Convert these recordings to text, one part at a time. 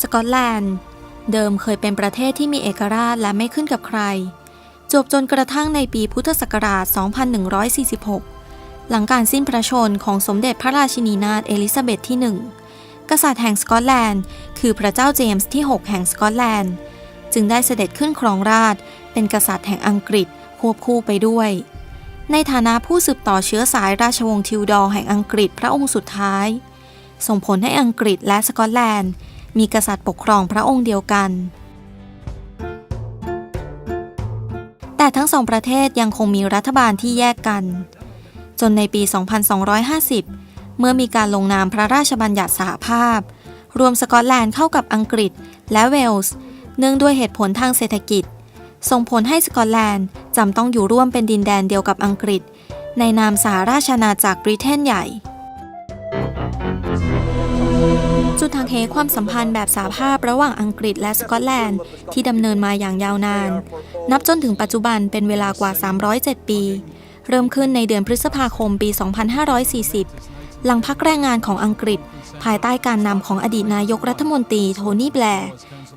สกอตแลนด์ เดิมเคยเป็นประเทศที่มีเอกราชและไม่ขึ้นกับใคร จบจนกระทั่งในปีพุทธศักราช 2146 หลังการสิ้นพระชนของสมเด็จพระราชินีนาถเอลิซาเบธที่ 1 กษัตริย์แห่งสกอตแลนด์ คือพระเจ้าเจมส์ที่ 6 แห่งสกอตแลนด์ จึงได้เสด็จขึ้นครองราช เป็นกษัตริย์แห่งอังกฤษควบคู่ไปด้วย ในฐานะผู้สืบต่อเชื้อสายราชวงศ์ทิวดอร์แห่งอังกฤษพระองค์สุดท้าย ส่งผลให้อังกฤษและสกอตแลนด์ มีกษัตริย์ปกครองพระองค์เดียวกัน แต่ทั้งสองประเทศยังคงมีรัฐบาลที่แยกกัน จนในปี 2250 เมื่อมีการลงนามพระราชบัญญัติสหภาพ รวมสกอตแลนด์เข้ากับอังกฤษและเวลส์ เนื่องด้วยเหตุผลทางเศรษฐกิจ ส่งผลให้สกอตแลนด์จำต้องอยู่ร่วมเป็นดินแดนเดียวกับอังกฤษ ในนามสหราชอาณาจักรบริเตนใหญ่ จุดทางเหความสัมพันธ์แบบสาภาพระหว่างอังกฤษและสกอตแลนด์ที่ดำเนินมาอย่างยาวนาน นับจนถึงปัจจุบันเป็นเวลากว่า 307 ปี เริ่มขึ้นในเดือนพฤษภาคมปี 2540 หลังพักแรงงานของอังกฤษ ภายใต้การนำของอดีตนายกรัฐมนตรีโทนี่แบร์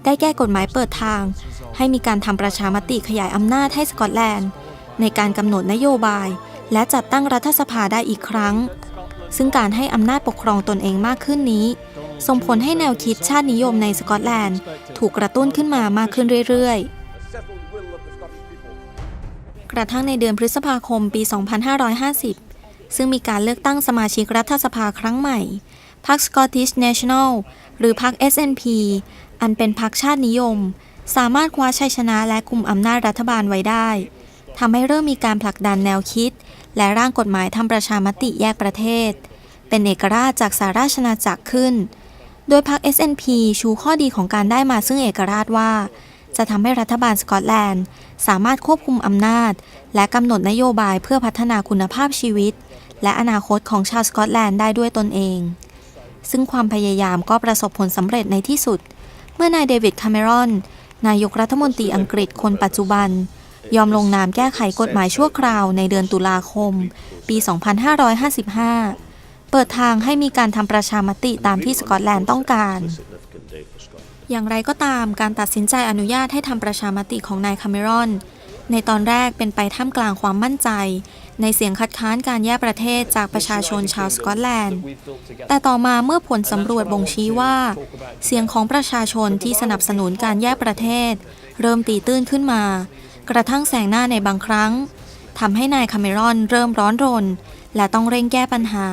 ได้แก้กฎหมายเปิดทาง ให้มีการทำประชามติขยายอำนาจให้สกอตแลนด์ ในการกำหนดนโยบาย และจัดตั้งรัฐสภาได้อีกครั้ง ซึ่งการให้อำนาจปกครองตนเองมากขึ้นนี้ ส่งผลให้แนวคิดชาตินิยมในสกอตแลนด์ ถูกกระตุ้นขึ้นมามากขึ้นเรื่อยๆ กระทั่งในเดือนพฤษภาคมปี 2550 ซึ่งมีการเลือกตั้งสมาชิกรัฐสภาครั้งใหม่พรรค Scottish National หรือพรรค SNP อันเป็นพรรคชาตินิยม สามารถคว้าชัยชนะและกลุ่มอำนาจรัฐบาลไว้ได้ทำให้เริ่มมีการผลักดันแนวคิด และร่างกฎหมายทำประชามติแยกประเทศ เป็นเอกราชจากสหราชอาณาจักรขึ้น โดยพรรค SNP ชูข้อดีของการได้มาซึ่งเอกราชว่า จะทำให้รัฐบาลสกอตแลนด์ สามารถควบคุมอำนาจ และกำหนดนโยบายเพื่อพัฒนาคุณภาพชีวิต และอนาคตของชาวสกอตแลนด์ได้ด้วยตนเอง ซึ่งความพยายามก็ประสบผลสำเร็จในที่สุด เมื่อนายเดวิดคาเมรอน นายกรัฐมนตรีอังกฤษคนปัจจุบัน ยอมลงนามแก้ไขกฎหมายชั่วคราวในเดือนตุลาคม ปี 2555 เปิดทางให้มีการทำประชามติตามที่สกอตแลนด์ต้องการ อย่างไรก็ตามการตัดสินใจอนุญาตให้ทำประชามติของนายคาเมรอน ในตอนแรกเป็นไปท่ามกลางความมั่นใจ ในเสียงคัดค้านการแยกประเทศจากประชาชนชาวสกอตแลนด์ แต่ต่อมาเมื่อผลสำรวจบ่งชี้ว่า เสียงของประชาชนที่สนับสนุนการแยกประเทศ เริ่มตีตื้นขึ้นมา กระทั่งแสงหน้าในบางครั้งทำให้นายคาเมรอนเริ่มร้อนรน และต้องเร่งแก้ปัญหา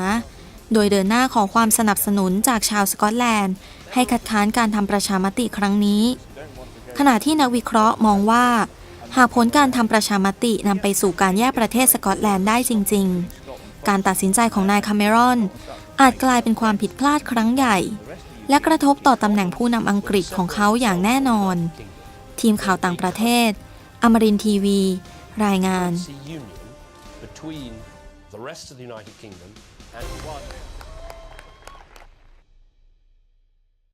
โดยเดินหน้าขอความสนับสนุนจากชาวสกอตแลนด์ ให้คัดค้านการทำประชามติครั้งนี้ ขณะที่นักวิเคราะห์มองว่า หากผลการทำประชามตินำไปสู่การแยกประเทศสกอตแลนด์ได้จริง ๆ การตัดสินใจของนายคาเมรอน อาจกลายเป็นความผิดพลาดครั้งใหญ่ และกระทบต่อตำแหน่งผู้นำอังกฤษของเขาอย่างแน่นอน ทีมข่าวต่างประเทศ อมรินทีวี รายงาน the rest of the United Kingdom and